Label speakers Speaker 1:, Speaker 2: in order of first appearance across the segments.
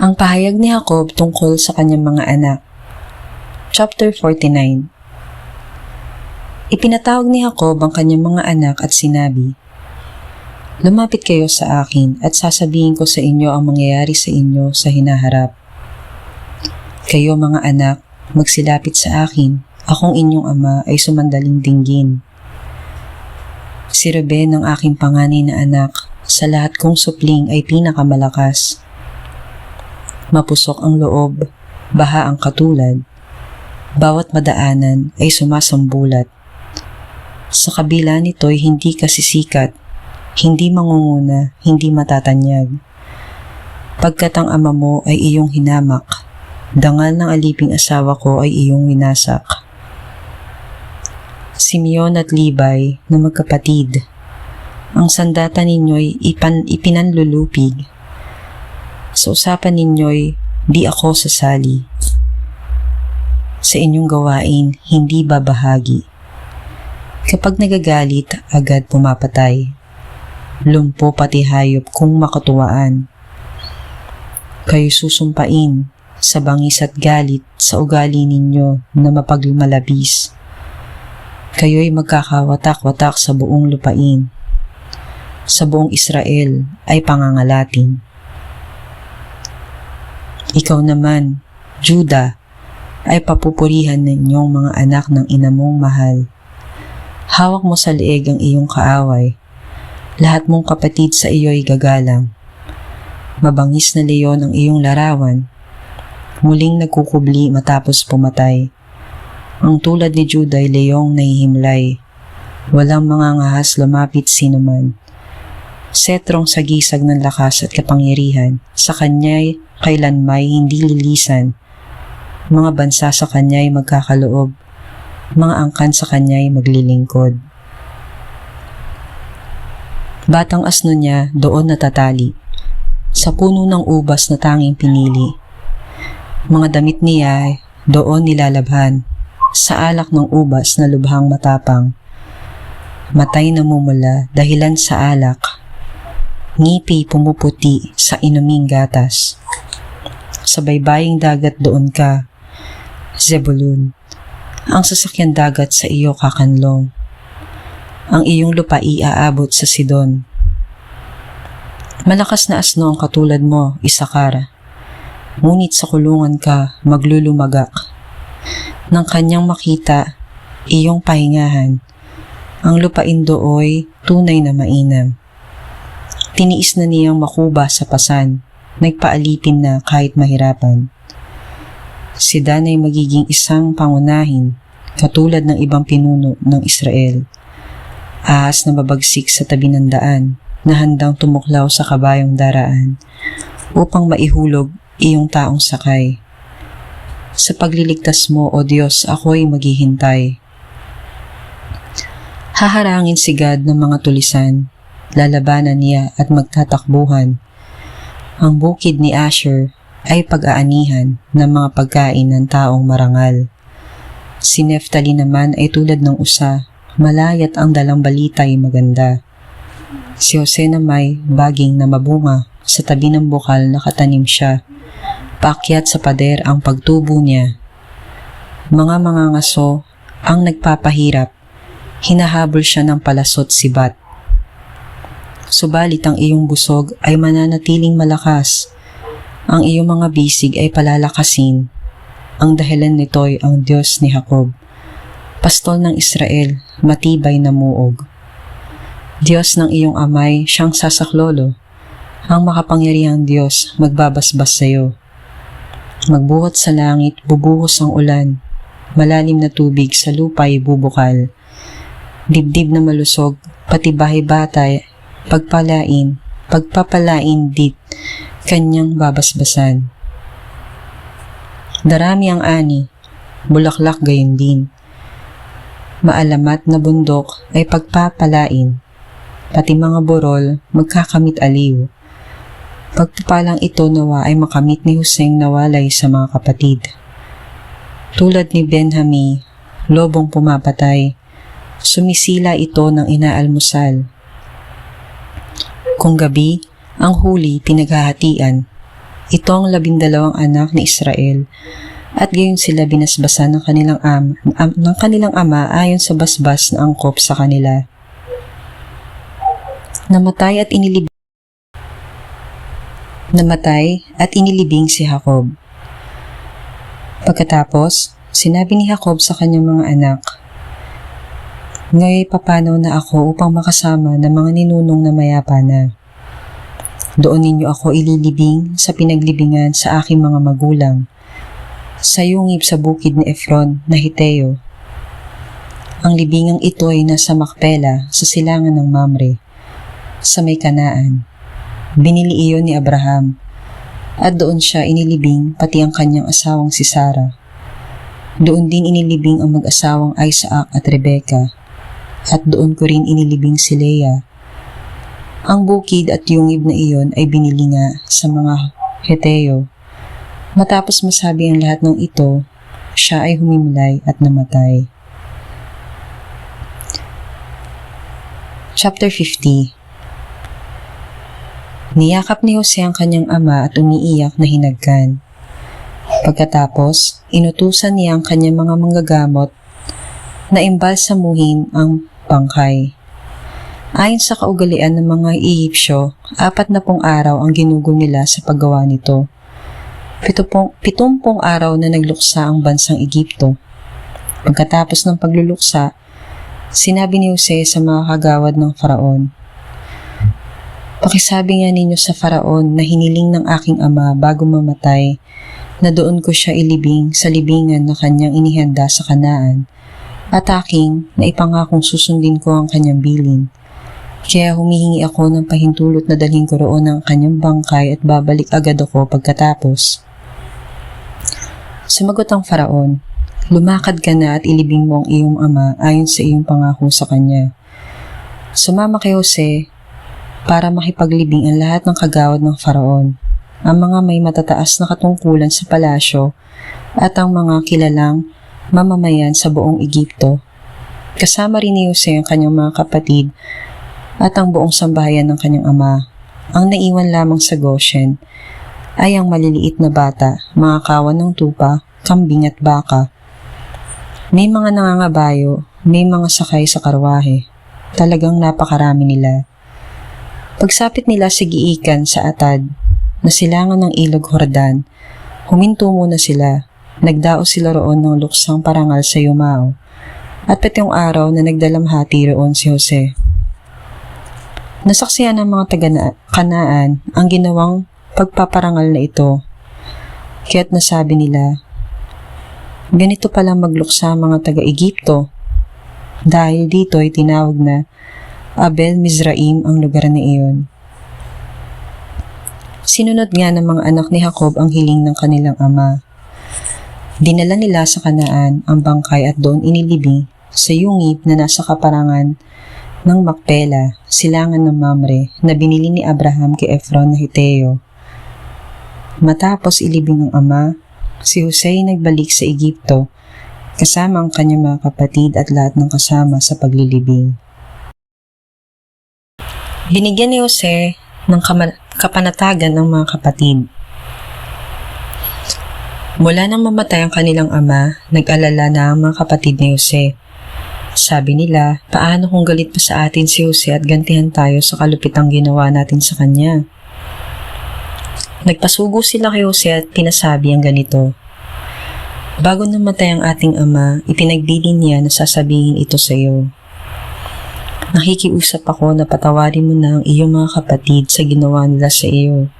Speaker 1: Ang pahayag ni Jacob tungkol sa kanyang mga anak. Chapter 49 Ipinatawag ni Jacob ang kanyang mga anak at sinabi, Lumapit kayo sa akin at sasabihin ko sa inyo ang mangyayari sa inyo sa hinaharap. Kayo mga anak, magsilapit sa akin, akong inyong ama ay sumandaling dinggin. Si Reuben ang aking panganay na anak, sa lahat kong supling ay pinakamalakas. Mapusok ang loob, baha ang katulad. Bawat madaanan ay sumasambulat. Sa kabila nito'y hindi kasisikat, hindi mangunguna, hindi matatanyag. Pagkat ang ama mo ay iyong hinamak, dangal ng aliping asawa ko ay iyong winasak. Simeon at Libay na magkapatid, ang sandata ninyo'y ipan, ipinanlulupig. Sa usapan ninyo'y di ako sasali. Sa inyong gawain, hindi babahagi. Kapag nagagalit, agad pumapatay. Lumpo pati hayop kung makatuwaan. Kayo susumpain sa bangis at galit sa ugali ninyo na mapaglumalabis. Kayo'y magkakawatak-watak sa buong lupain. Sa buong Israel ay pangangalatin. Ikaw naman, Judah, ay papupurihan ninyong mga anak ng ina mong mahal. Hawak mo sa leeg ang iyong kaaway. Lahat mong kapatid sa iyo'y gagalang. Mabangis na leon ang iyong larawan. Muling nagkukubli matapos pumatay. Ang tulad ni Judah ay leong nahihimlay. Walang mga ngahas lumapit sinuman. Setrong sagisag ng lakas at kapangyarihan, sa kanya'y kailanmay hindi lilisan. Mga bansa sa kanya'y magkakaloob, mga angkan sa kanya'y maglilingkod. Batang asno niya doon natatali, sa puno ng ubas na tanging pinili. Mga damit niya doon nilalabhan, sa alak ng ubas na lubhang matapang. Matay namumula dahilan sa alak, ngipi pumuputi sa inuming gatas. Sa baybaying dagat doon ka, Zebulun, ang sasakyan dagat sa iyo kakanlong. Ang iyong lupa iaabot sa Sidon. Malakas na asno ang katulad mo, Isakara. Ngunit sa kulungan ka, maglulumagak. Nang kanyang makita, iyong pahingahan, ang lupain dooy tunay na mainam. Tiniis na niyang makuba sa pasan, nagpaalipin na kahit mahirapan. Si Dan ay magiging isang pangunahin, katulad ng ibang pinuno ng Israel. Ahas na babagsik sa tabi ng daan, na handang tumuklaw sa kabayong daraan, upang maihulog iyong taong sakay. Sa pagliligtas mo, O Diyos, ako'y maghihintay. Haharangin si God ng mga tulisan, lalabanan niya at magtatakbuhan. Ang bukid ni Asher ay pag-aanihan ng mga pagkain ng taong marangal. Si Neftali naman ay tulad ng usa, malayat ang dalang balita ay maganda. Si Jose na may baging na mabunga sa tabi ng bukal nakatanim siya. Paakyat sa pader ang pagtubo niya. Mga mga ngaso ang nagpapahirap, hinahabol siya ng palasot sibat. Subalit ang iyong busog ay mananatiling malakas. Ang iyong mga bisig ay palalakasin. Ang dahilan nito'y ang Diyos ni Jacob. Pastol ng Israel, matibay na muog. Diyos ng iyong amay, siyang sasaklolo. Ang makapangyarihang Diyos, magbabasbas sa iyo. Magbuhat sa langit, bubuhos ang ulan. Malalim na tubig sa lupa'y bubukal. Dibdib na malusog, pati bahay-batay, pagpalain, pagpapalain dit, kanyang babasbasan. Darami ang ani, bulaklak gayon din. Maalamat na bundok ay pagpapalain, pati mga borol magkakamit aliw. Pagpapalang ito nawa ay makamit ni Huseng nawalay sa mga kapatid. Tulad ni Benhami, lobong pumapatay, sumisila ito ng inaalmusal. Kung gabi, ang huli pinaghahatian, ito ang labindalawang anak ni Israel at gayon sila binasbasan ng kanilang, am, am- ng kanilang ama ayon sa basbas na angkop sa kanila. Namatay at inilibing Namatay at inilibing si Jacob. Pagkatapos, sinabi ni Jacob sa kanyang mga anak, Ngayon papanaw na ako upang makasama ng mga ninunong na mayapa na. Doon ninyo ako ililibing sa pinaglibingan sa aking mga magulang, sa yungib sa bukid ni Efron na Hiteo. Ang libingang ito ay nasa Makpela sa silangan ng Mamre, sa may kanaan. Binili iyon ni Abraham, at doon siya inilibing pati ang kanyang asawang si Sarah. Doon din inilibing ang mag-asawang Isaac at Rebecca, at doon ko rin inilibing si Leah. Ang bukid at yungib na iyon ay binili nga sa mga Heteo. Matapos masabi ang lahat ng ito, siya ay humimlay at namatay. Chapter 50 Niyakap ni Jose ang kanyang ama at umiiyak na hinagkan. Pagkatapos, inutusan niya ang kanyang mga manggagamot na imbalsamuhin ang bangkay. Ayon sa kaugalian ng mga Ehipsyo, apat na pong araw ang ginugol nila sa paggawa nito. Pitupong, pitumpong araw na nagluksa ang bansang Egipto. Pagkatapos ng pagluluksa, sinabi ni Jose sa mga kagawad ng faraon, Pakisabi nga ninyo sa faraon na hiniling ng aking ama bago mamatay na doon ko siya ilibing sa libingan na kanyang inihanda sa kanaan at aking na ipangakong susundin ko ang kanyang bilin. Kaya humihingi ako ng pahintulot na dalhin ko roon ang kanyang bangkay at babalik agad ako pagkatapos. Sumagot ang faraon, lumakad ka na at ilibing mo ang iyong ama ayon sa iyong pangako sa kanya. Sumama kay Jose para makipaglibing ang lahat ng kagawad ng faraon, ang mga may matataas na katungkulan sa palasyo at ang mga kilalang mamamayan sa buong Egipto. Kasama rin ni Jose ang kanyang mga kapatid at ang buong sambahayan ng kanyang ama. Ang naiwan lamang sa Goshen ay ang maliliit na bata, mga kawan ng tupa, kambing at baka. May mga nangangabayo, may mga sakay sa karwahe. Talagang napakarami nila. Pagsapit nila sa giikan sa atad, na silangan ng ilog Hordan, huminto muna sila. Nagdao sila roon ng luksang parangal sa Yumao. At pitong araw na nagdalamhati roon si Jose. Nasaksiyan ng mga taga-kanaan ang ginawang pagpaparangal na ito. Kaya't nasabi nila, ganito palang magluksa mga taga-Egipto. Dahil dito ay tinawag na Abel Mizraim ang lugar na iyon. Sinunod nga ng mga anak ni Jacob ang hiling ng kanilang ama. Dinala nila sa kanaan ang bangkay at doon inilibing sa yungib na nasa kaparangan ng Makpela, silangan ng Mamre, na binili ni Abraham kay Efron na Hiteo. Matapos ilibing ang ama, si Jose nagbalik sa Egipto, kasama ang kanyang mga kapatid at lahat ng kasama sa paglilibing. Binigyan ni Jose ng kapanatagan ng mga kapatid. Mula nang mamatay ang kanilang ama, nag-alala na ang mga kapatid ni Jose. Sabi nila, paano kung galit pa sa atin si Jose at gantihan tayo sa kalupitang ginawa natin sa kanya? Nagpasugo sila kay Jose at pinasabi ang ganito. Bago namatay ang ating ama, ipinagbilin niya na sasabihin ito sa iyo. Nakikiusap ako na patawarin mo na ang iyong mga kapatid sa ginawa nila sa iyo.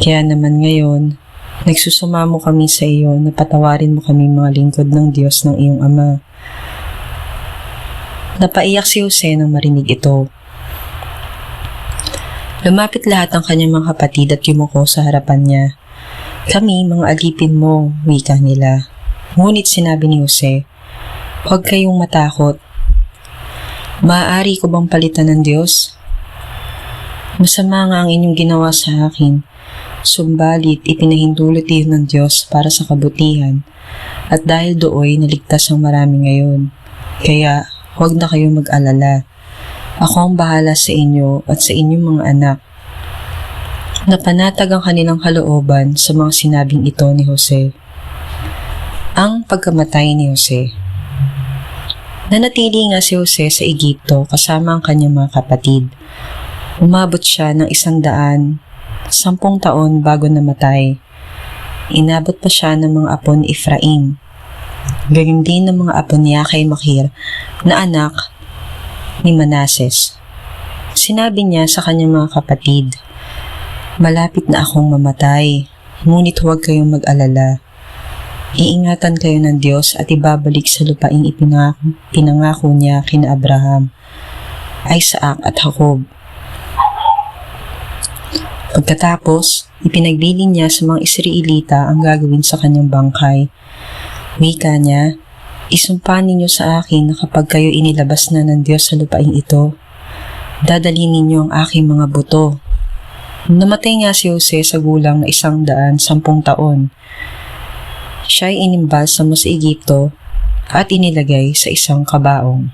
Speaker 1: Kaya naman ngayon, nagsusumamo kami sa iyo na patawarin mo kami mga lingkod ng Diyos ng iyong ama. Napaiyak si Jose nang marinig ito. Lumapit lahat ng kanyang mga kapatid at yumuko sa harapan niya. Kami, mga alipin mo, wika nila. Ngunit sinabi ni Jose, Huwag kayong matakot. Maaari ko bang palitan ng Diyos? Masama nga ang inyong ginawa sa akin. Sumbalit, ipinahintulot iyon ng Diyos para sa kabutihan. At dahil dooy, naligtas ang marami ngayon. Kaya, huwag na kayong mag-alala. Ako ang bahala sa inyo at sa inyong mga anak. Napanatag ang kanilang kalooban sa mga sinabing ito ni Jose. Ang pagkamatay ni Jose Nanatili nga si Jose sa Egipto kasama ang kanyang mga kapatid. Umabot siya ng isang daan, sampung taon bago namatay. Inabot pa siya ng mga apo ni Efraim. Gayun din ng mga apo niya kay Makir na anak ni Manases. Sinabi niya sa kanyang mga kapatid, Malapit na akong mamatay, ngunit huwag kayong mag-alala. Iingatan kayo ng Diyos at ibabalik sa lupaing ipinangako, pinangako niya kina Abraham, Isaac at Jacob. Pagkatapos, ipinagbilin niya sa mga Israelita ang gagawin sa kanyang bangkay. Wika niya, Isumpa ninyo sa akin na kapag kayo inilabas na ng Diyos sa lupaing ito, dadalhin ninyo ang aking mga buto. Namatay nga si Jose sa gulang na isang daan sampung taon. Siya ay inimbal sa mo sa Egipto at inilagay sa isang kabaong.